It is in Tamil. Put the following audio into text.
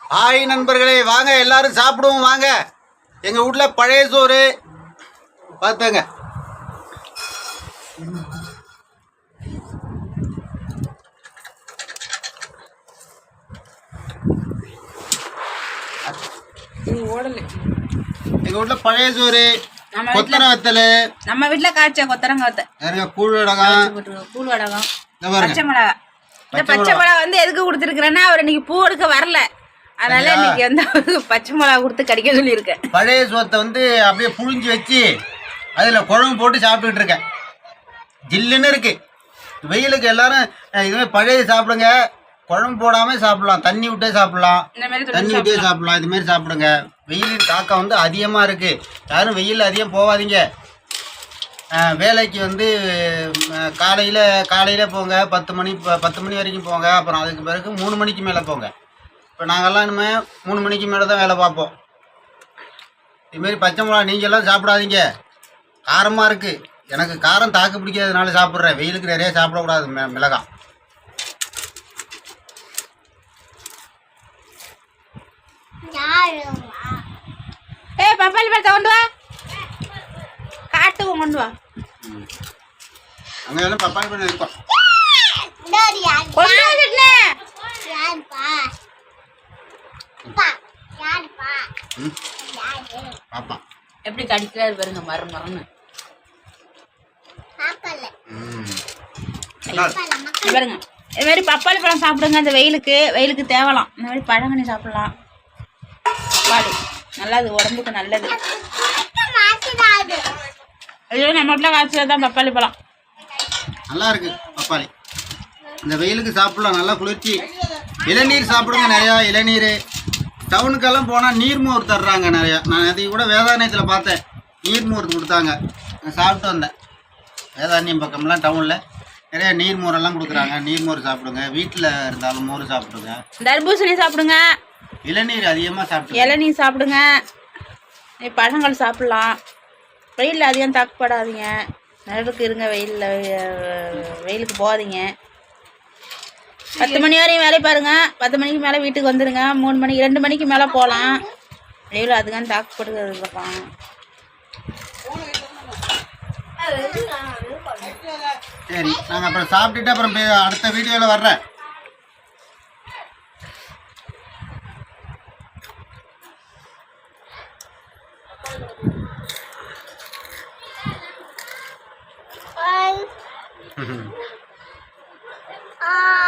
ஹாய் நண்பர்களே வாங்க எல்லாரும் சாப்பிடுவோம் வாங்க. எங்க வீட்ல பழைய சோறு. பார்த்துங்க எங்க வீட்ல பழைய சோறு கொத்தரை வத்தல் நம்ம வீட்டுல காய்ச்ச கொத்தரங்க வத்த யாருங்க கூழ் வடகம் பூல் வடகம் பச்சை மிளகா இந்த பச்சை மிளகா. வந்து எதுக்கு கொடுத்துருக்குறேன்னா அவர் இன்னைக்கு பூ எடுக்க வரல. அதனால. இன்னைக்கு வந்து அவருக்கு பச்சை மிளகா கொடுத்து கடிக்க சொல்லியிருக்கேன். பழைய சோத்தை வந்து அப்படியே புழிஞ்சு வச்சு அதில் குழம்பு போட்டு சாப்பிட்டுட்டு இருக்கேன். ஜில்லுன்னு இருக்கு. வெயிலுக்கு எல்லாரும் இதுமாதிரி பழைய சாப்பிடுங்க. குழம்பு போடாமல் சாப்பிடலாம். தண்ணி விட்டே சாப்பிடலாம். தண்ணி விட்டே சாப்பிடலாம். இது மாதிரி சாப்பிடுங்க. வெயிலின் தாக்கம் வந்து அதிகமாக இருக்கு. யாரும் வெயில் அதிகம் போகாதீங்க வேலைக்கு வந்து காலையில் காலையில் போங்க பத்து மணி பத்து மணி வரைக்கும் போங்க அப்புறம் அதுக்கு பிறகு மூணு மணிக்கு மேலே போங்க. இப்போ நாங்கள்லாம் இனிமேல் மூணு மணிக்கு மேலே தான் வேலை பார்ப்போம். இதுமாரி பச்சை மிளகா நீங்க எல்லாம் சாப்பிடாதீங்க. காரமாக இருக்குது எனக்கு காரம் தாக்கு பிடிக்காதனால சாப்பிட்றேன். வெயிலுக்கு நிறைய சாப்பிடக்கூடாது மி மிளகாய் ஏ பப்பாளி பழத்தை கொண்டு வா. காட்டுவோம் கொண்டு வா. இருக்கோம் கொண்டு வந்துட்டே ம்? பாப்பா. எப்படி கடிக்கிறாரு பாருங்க மரம் மரம்னு பாருங்க. இது மாதிரி பப்பாளி பழம் சாப்பிடுங்க இந்த வெயிலுக்கு. வெயிலுக்கு தேவலாம். இந்த மாதிரி பழங்கனி சாப்பிடலாம். பப்பாளி நல்லது உடம்புக்கு நல்லது. ஐயோ நம்ம வீட்டில் காய்ச்சல தான் பப்பாளி பழம். நல்லா இருக்கு பப்பாளி. இந்த வெயிலுக்கு சாப்பிடலாம் நல்லா குளிர்ச்சி. இளநீர் சாப்பிடுங்க நிறையா இளநீர். டவுனுக்கெல்லாம் போனால் நீர்மோர் தர்றாங்க நிறையா. நான் அதை கூட வேதாரண்யத்தில் பார்த்தேன். நீர்மோர் கொடுத்தாங்க. நான் சாப்பிட்டு வந்தேன். வேதாரண்யம் பக்கம்லாம் டவுனில் நிறைய நீர்மோரெல்லாம் கொடுக்குறாங்க. நீர்மோர் சாப்பிடுங்க. வீட்டில் இருந்தாலும் மோர் சாப்பிடுங்க. தர்பூசணி சாப்பிடுங்க. இளநீர் அதிகமாக சாப்பிடுங்க. இளநீ சாப்பிடுங்க. நீ பழங்கள் சாப்பிடலாம். வெயிலில் அதிகம் தாக்கப்படாதீங்க. நடுவுக்கு இருங்க வெயிலில் வெயிலுக்கு போகாதீங்க. பத்து மணி வரையும் வேலை பாருங்க. பத்து மணிக்கு மேலே வீட்டுக்கு வந்துடுங்க மூணு மணி ரெண்டு மணிக்கு மேலே போகலாம் வெயில் அதிகம் தாக்கப்படுறதுக்கப்புறம் சரி நாங்கள் அப்புறம் சாப்பிட்டுட்டு அப்புறம் அடுத்த வீடியோவில் வர்றேன். Uhum. ah.